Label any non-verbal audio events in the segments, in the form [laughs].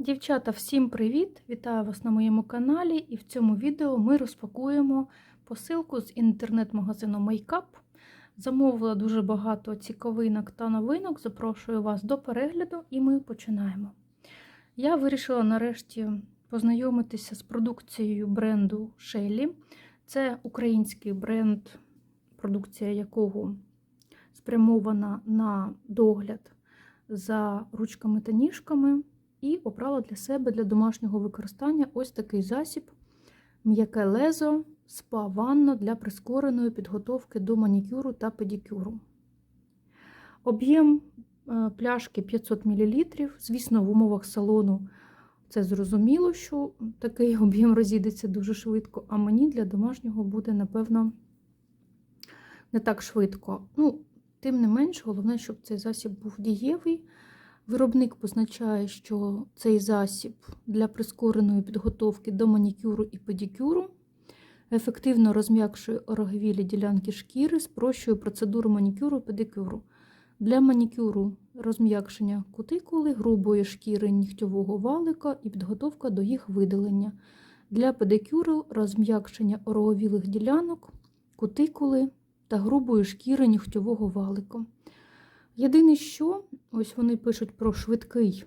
Дівчата, всім привіт! Вітаю вас на моєму каналі, і в цьому відео ми розпакуємо посилку з інтернет-магазину Makeup. Замовила дуже багато цікавинок та новинок. Запрошую вас до перегляду і ми починаємо. Я вирішила нарешті познайомитися з продукцією бренду Shelly. Це український бренд, продукція якого спрямована на догляд за ручками та ніжками. І обрала для себе для домашнього використання ось такий засіб м'яке лезо спа ванна для прискореної підготовки до манікюру та педикюру. Об'єм е, пляшки 500 мл. Звісно, в умовах салону це зрозуміло, що такий [laughs] об'єм розійдеться дуже швидко, а мені для домашнього буде, напевно, не так швидко. Ну, Тим не менш, головне, щоб цей засіб був дієвий. Виробник позначає, що цей засіб для прискореної підготовки до манікюру і педикюру ефективно розм'якшує ороговілі ділянки шкіри, спрощує процедуру манікюру і педикюру. Для манікюру розм'якшення кутикули, грубої шкіри нігтьового валика і підготовка до їх видалення. Для педикюру розм'якшення ороговілих ділянок, кутикули та грубої шкіри нігтьового валика. Єдине, що ось вони пишуть про швидкий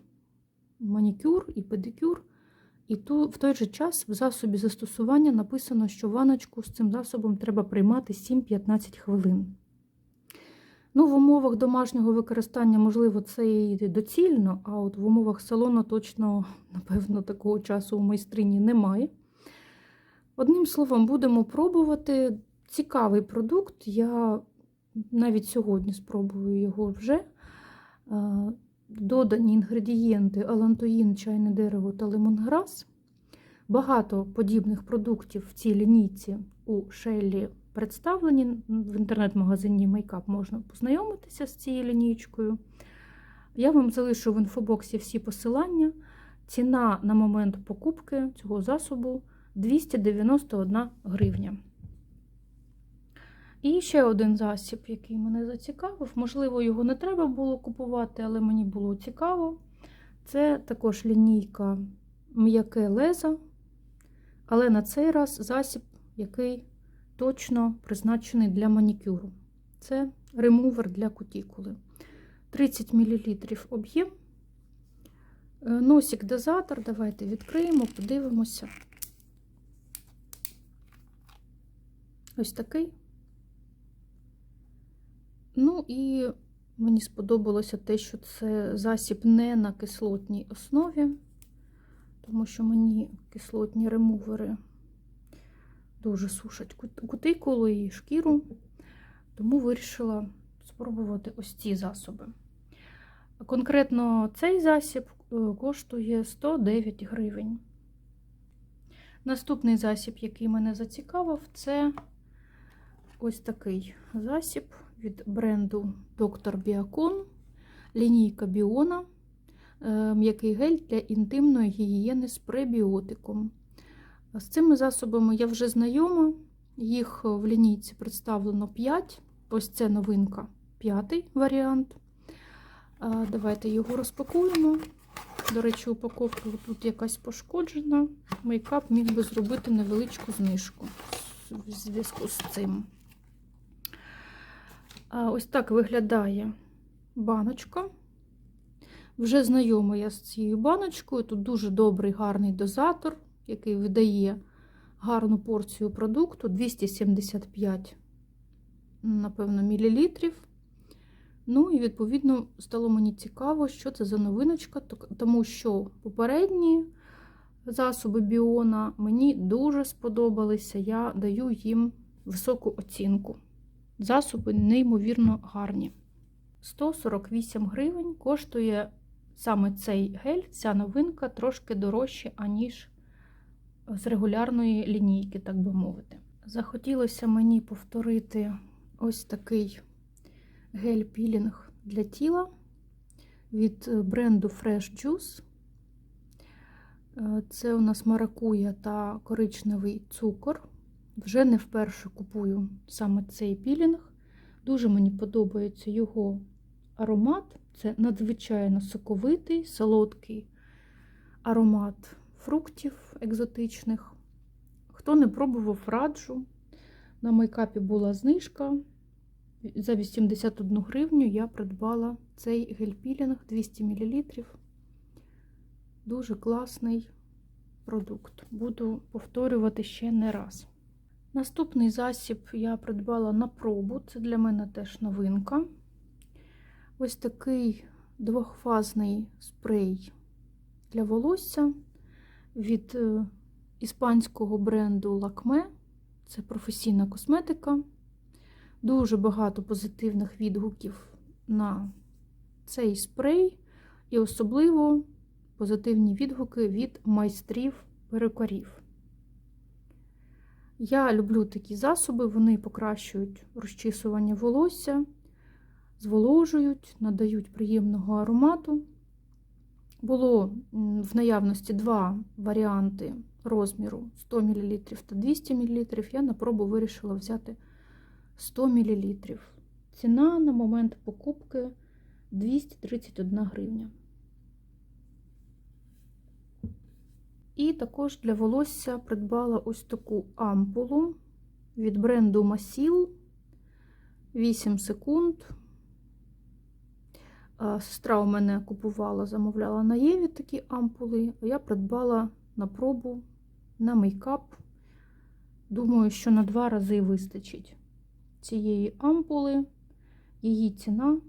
манікюр і педикюр, і ту, в той же час в засобі застосування написано, що ваночку з цим засобом треба приймати 7-15 хвилин. Ну, В умовах домашнього використання, можливо, це і доцільно, а от в умовах салону точно, напевно, такого часу у майстрині немає. Одним словом, будемо пробувати. Цікавий продукт. Я навіть сьогодні спробую його вже. Додані інгредієнти алантоїн, чайне дерево та лимонграс. Багато подібних продуктів в цій лінійці у Шеллі представлені. В інтернет-магазині Makeup можна познайомитися з цією лінійкою. Я вам залишу в інфобоксі всі посилання. Ціна на момент покупки цього засобу 291 гривня. І ще один засіб, який мене зацікавив. Можливо, його не треба було купувати, але мені було цікаво. Це також лінійка м'яке лезо, але на цей раз засіб, який точно призначений для манікюру. Це ремувер для кутікули. 30 мл об'єм. Носик дозатор. Давайте відкриємо, подивимося. Ось такий. Ну і мені сподобалося те, що це засіб не на кислотній основі, тому що мені кислотні ремувери дуже сушать кутикулу і шкіру, тому вирішила спробувати ось ці засоби. Конкретно цей засіб е, коштує 109 гривень. Наступний засіб, який мене зацікавив, це ось такий засіб від бренду Доктор Біакон, лінійка Біона, е, м'який гель для інтимної гігієни з пребіотиком. З цими засобами я вже знайома, їх в лінійці представлено 5. Ось це новинка, п'ятий варіант. Давайте його розпакуємо. До речі, упаковка тут якась пошкоджена. Мейкап міг би зробити невеличку знижку в зв'язку з цим. Ось так виглядає баночка. Вже знайома я з цією баночкою. Тут дуже добрий гарний дозатор, який видає гарну порцію продукту 275, напевно, мілілітрів. Ну, і, відповідно, стало мені цікаво, що це за новиночка, тому що попередні засоби біона мені дуже сподобалися. Я даю їм високу оцінку. Засоби неймовірно гарні. 148 гривень коштує саме цей гель, ця новинка трошки дорожче, аніж з регулярної лінійки, так би мовити. Захотілося мені повторити ось такий гель-пілінг для тіла від бренду Fresh Juice. Це у нас маракуя та коричневий цукор. Вже не вперше купую саме цей пілінг. Дуже мені подобається його аромат. Це надзвичайно соковитий, солодкий аромат фруктів екзотичних. Хто не пробував, раджу. На мейкапі була знижка. За 81 гривню я придбала цей гель-пілінг 200 мл. Дуже класний продукт. Буду повторювати ще не раз. Наступний засіб я придбала на пробу. Це для мене теж новинка. Ось такий двохфазний спрей для волосся від е, іспанського бренду Lakme. Це професійна косметика. Дуже багато позитивних відгуків на цей спрей, і особливо позитивні відгуки від майстрів перукарів. Я люблю такі засоби, вони покращують розчісування волосся, зволожують, надають приємного аромату. Було в наявності два варіанти розміру 100 мл та 200 мл. Я на пробу вирішила взяти 100 мл. Ціна на момент покупки 231 гривня. І також для волосся придбала ось таку ампулу від бренду Масіл 8 секунд. Сестра у мене купувала, замовляла на Єві такі ампули, а я придбала на пробу на мейкап. Думаю, що на два рази вистачить цієї ампули. Її ціна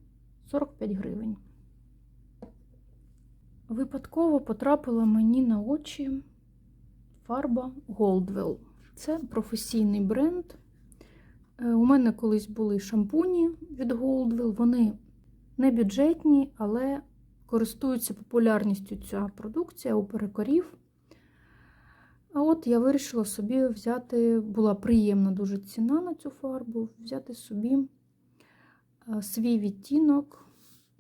45 гривень. Випадково потрапила мені на очі фарба Goldwell. Це професійний бренд. Е, У мене колись були шампуні від Goldwell. Вони не бюджетні, але користуються популярністю ця продукція у перекорів. А от я вирішила собі взяти, була приємна дуже ціна на цю фарбу, взяти собі е, свій відтінок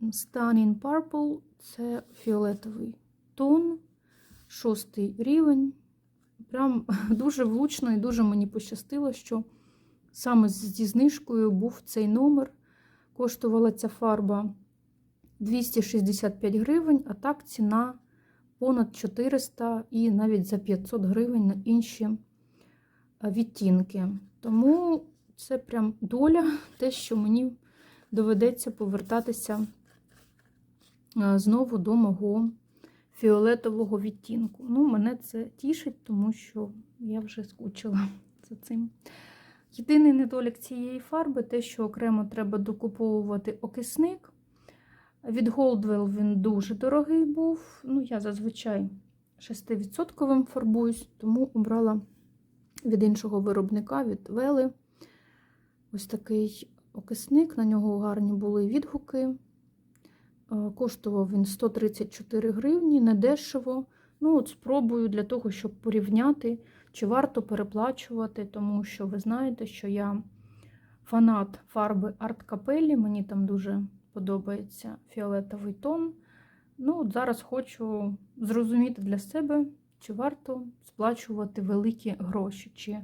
Stunning Purple це фіолетовий тон, шостий рівень. Прям [laughs] дуже влучно і дуже мені пощастило, що саме зі знижкою був цей номер. Коштувала ця фарба 265 гривень, а так ціна понад 400 і навіть за 500 гривень на інші відтінки. Тому це прям доля, [laughs] те, що мені доведеться повертатися знову до мого фіолетового відтінку. Ну, мене це тішить, тому що я вже скучила [laughs] за цим. Єдиний недолік цієї фарби те, що окремо треба докуповувати окисник. Від Goldwell він дуже дорогий був. Ну, я зазвичай 6% фарбуюсь, тому обрала від іншого виробника, від Вели. Ось такий окисник, на нього гарні були відгуки. Коштував він 134 гривні, недешево. Ну, от спробую для того, щоб порівняти, чи варто переплачувати, тому що ви знаєте, що я фанат фарби Арт Капелі, мені там дуже подобається фіолетовий тон. Ну, от Зараз хочу зрозуміти для себе, чи варто сплачувати великі гроші, чи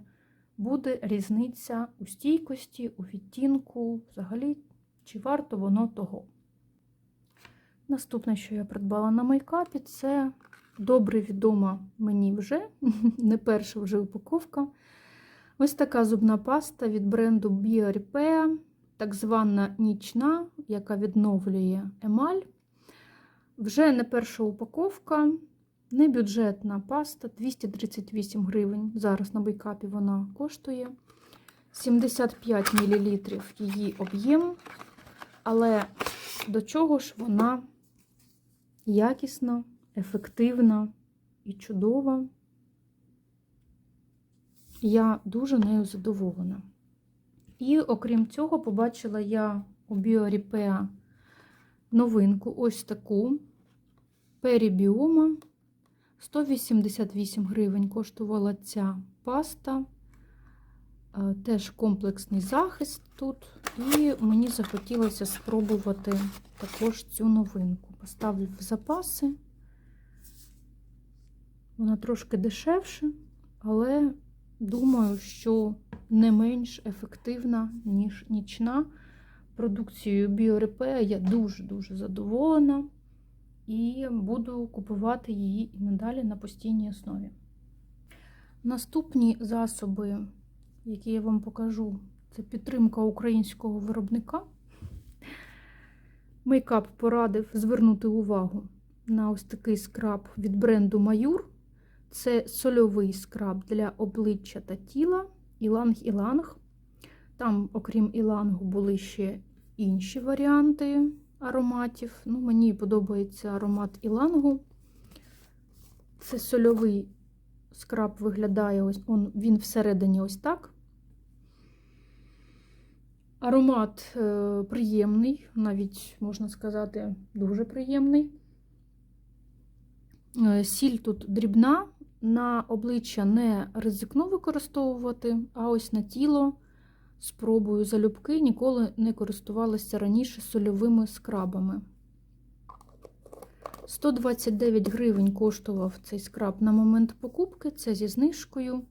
буде різниця у стійкості, у відтінку, взагалі, чи варто воно того. Наступне, що я придбала на мейкапі, це добре відома мені вже, [laughs] не перша вже упаковка. Ось така зубна паста від бренду BioRepair, так звана нічна, яка відновлює емаль. Вже не перша упаковка, небюджетна паста 238 гривень. Зараз на мейкапі вона коштує 75 мл її об'єм. Але до чого ж вона якісна, ефективна і чудова. Я дуже нею задоволена. І, окрім цього, побачила я у Біоріпеа новинку ось таку перібіома. 188 гривень коштувала ця паста. Е, теж комплексний захист тут. І мені захотілося спробувати також цю новинку. Поставлю в запаси. Вона трошки дешевше, але думаю, що не менш ефективна, ніж нічна. Продукцією Біорепея я дуже-дуже задоволена. і буду купувати її і надалі на постійній основі. Наступні засоби, які я вам покажу, це підтримка українського виробника. Мейкап порадив звернути увагу на ось такий скраб від бренду Маюр. Це сольовий скраб для обличчя та тіла Іланг-Іланг. Там, окрім ілангу, були ще інші варіанти ароматів. Ну, Мені подобається аромат ілангу. Це сольовий скраб виглядає ось он, він всередині ось так. Аромат е, приємний, навіть, можна сказати, дуже приємний. Е, Сіль тут дрібна, на обличчя не ризикну використовувати, а ось на тіло спробую залюбки, ніколи не користувалася раніше сольовими скрабами. 129 гривень коштував цей скраб на момент покупки, це зі знижкою.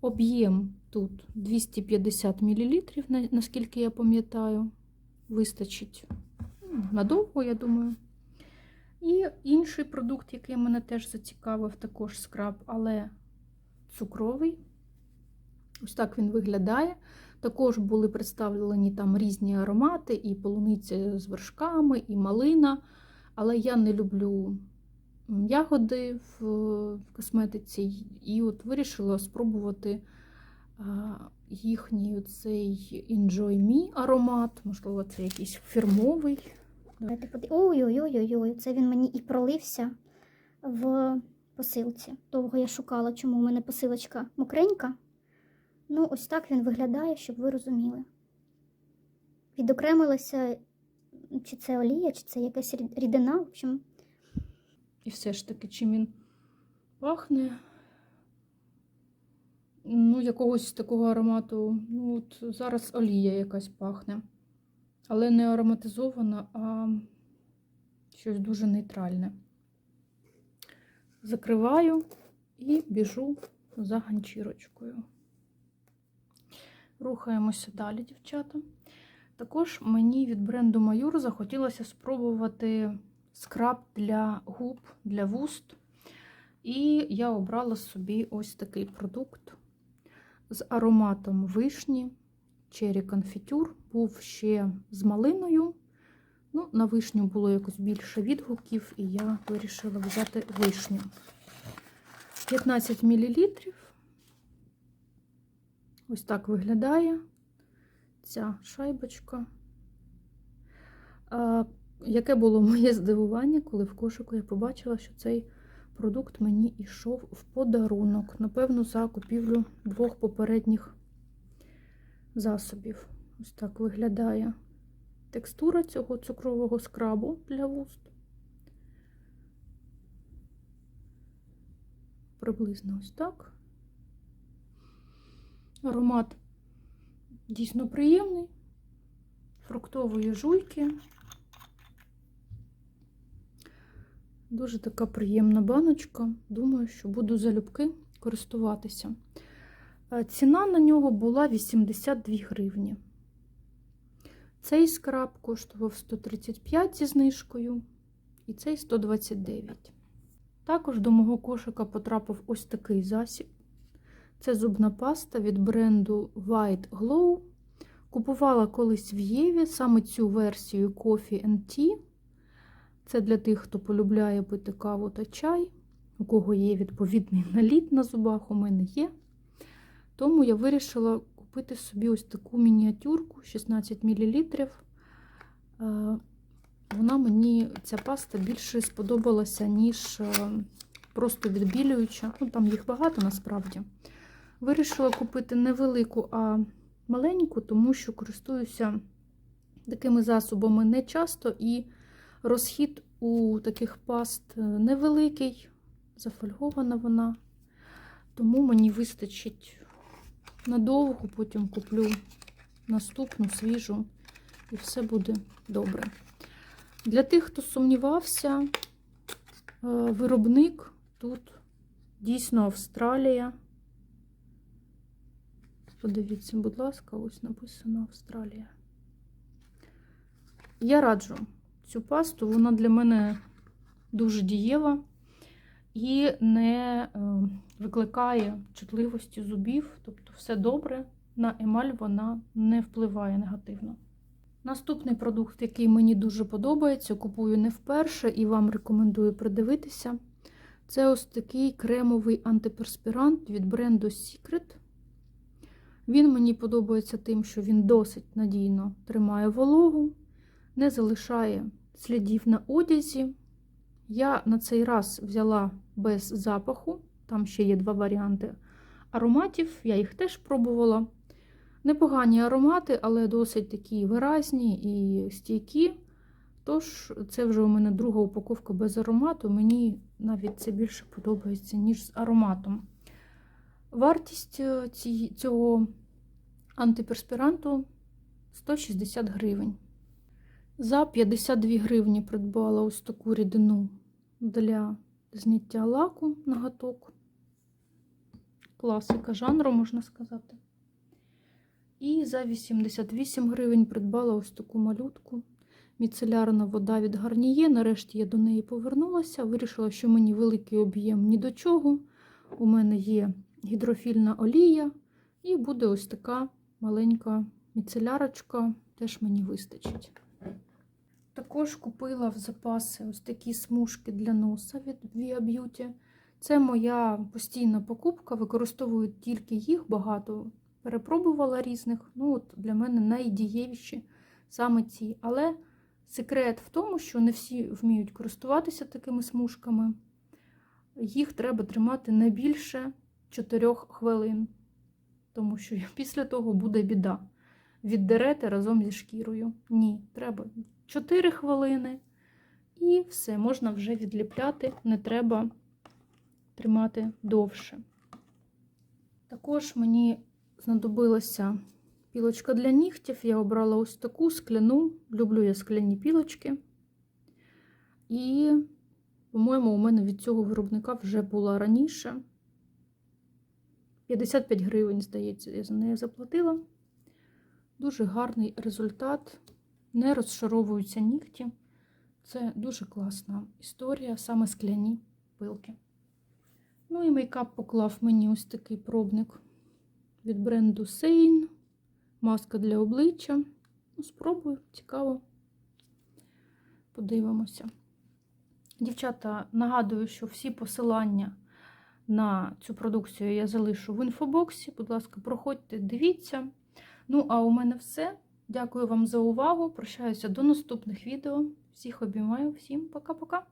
Об'єм тут 250 мл, наскільки я пам'ятаю, вистачить ну, надовго, я думаю. І інший продукт, який мене теж зацікавив, також скраб, але цукровий. Ось так він виглядає. Також були представлені там різні аромати, і полуниця з вершками, і малина. Але я не люблю ягоди в косметиці, і от вирішила спробувати їхній цей Enjoy Me аромат. Можливо, це якийсь фірмовий. Ой-ой-ой, це він мені і пролився в посилці. Довго я шукала, чому у мене посилочка мокренька. Ну, ось так він виглядає, щоб ви розуміли. Відокремилася, чи це олія, чи це якась рідина. В общем, І все ж таки, чим він пахне. Ну, якогось такого аромату. Ну, от зараз олія якась пахне. Але не ароматизована, а щось дуже нейтральне. Закриваю і біжу за ганчірочкою. Рухаємося далі, дівчата. Також мені від бренду Маюр захотілося спробувати скраб для губ, для вуст. І я обрала собі ось такий продукт з ароматом вишні, черрі конфітюр. Був ще з малиною. Ну, На вишню було якось більше відгуків, і я вирішила взяти вишню. 15 мл. Ось так виглядає ця шайбочка. Яке було моє здивування, коли в кошику я побачила, що цей продукт мені йшов в подарунок. Напевно, за купівлю двох попередніх засобів. Ось так виглядає текстура цього цукрового скрабу для вуст. Приблизно ось так. Аромат дійсно приємний, фруктової жуйки. Дуже така приємна баночка. Думаю, що буду залюбки користуватися. Ціна на нього була 82 гривні. Цей скраб коштував 135 зі знижкою, і цей 129. Також до мого кошика потрапив ось такий засіб. Це зубна паста від бренду White Glow. Купувала колись в Єві саме цю версію Coffee Tea. Це для тих, хто полюбляє пити каву та чай, у кого є відповідний наліт на зубах, у мене є. Тому я вирішила купити собі ось таку мініатюрку 16 мл. Вона мені, ця паста більше сподобалася, ніж просто відбілююча. Ну, Там їх багато насправді. Вирішила купити невелику, а маленьку, тому що користуюся такими засобами не часто, і розхід у таких паст невеликий, зафольгована вона, тому мені вистачить надовго, потім куплю наступну свіжу, і все буде добре. Для тих, хто сумнівався, виробник тут дійсно Австралія. Подивіться, будь ласка, ось написано Австралія. Я раджу цю пасту, вона для мене дуже дієва і не е, викликає чутливості зубів, тобто все добре. На емаль вона не впливає негативно. Наступний продукт, який мені дуже подобається, купую не вперше і вам рекомендую придивитися. Це ось такий кремовий антиперспірант від бренду Secret. Він мені подобається тим, що він досить надійно тримає вологу, не залишає слідів на одязі. Я на цей раз взяла без запаху, там ще є два варіанти ароматів, я їх теж пробувала. Непогані аромати, але досить такі виразні і стійкі. Тож, це вже у мене друга упаковка без аромату. Мені навіть це більше подобається, ніж з ароматом. Вартість е, цього антиперспіранту 160 гривень. За 52 гривні придбала ось таку рідину для зняття лаку ноготок. Класика жанру, можна сказати. І за 88 гривень придбала ось таку малютку. Міцелярна вода від Гарніє. Нарешті я до неї повернулася. Вирішила, що мені великий об'єм ні до чого. У мене є гідрофільна олія, і буде ось така маленька міцелярочка, теж мені вистачить. Також купила в запаси ось такі смужки для носа від Via Beauty. Це моя постійна покупка, використовую тільки їх багато. Перепробувала різних. Ну, от Для мене найдієвіші саме ці. Але секрет в тому, що не всі вміють користуватися такими смужками. Їх треба тримати не більше 4 хвилин, тому що [laughs] після того буде біда. Віддерете разом зі шкірою. Ні, треба 4 хвилини. І все, можна вже відліпляти, не треба тримати довше. Також мені знадобилася пілочка для нігтів. Я обрала ось таку скляну. Люблю я скляні пілочки. І, по-моєму, у мене від цього виробника вже була раніше. 55 гривень, здається, я за неї заплатила. Дуже гарний результат. Не розшаровуються нігті. Це дуже класна історія, саме скляні пилки. Ну і мейкап поклав мені ось такий пробник від бренду Sein. Маска для обличчя. Ну, спробую, цікаво. Подивимося. Дівчата, нагадую, що всі посилання на цю продукцію я залишу в інфобоксі. Будь ласка, проходьте, дивіться. Ну, а у мене все. Дякую вам за увагу. Прощаюся до наступних відео. Всіх обіймаю, всім пока-пока.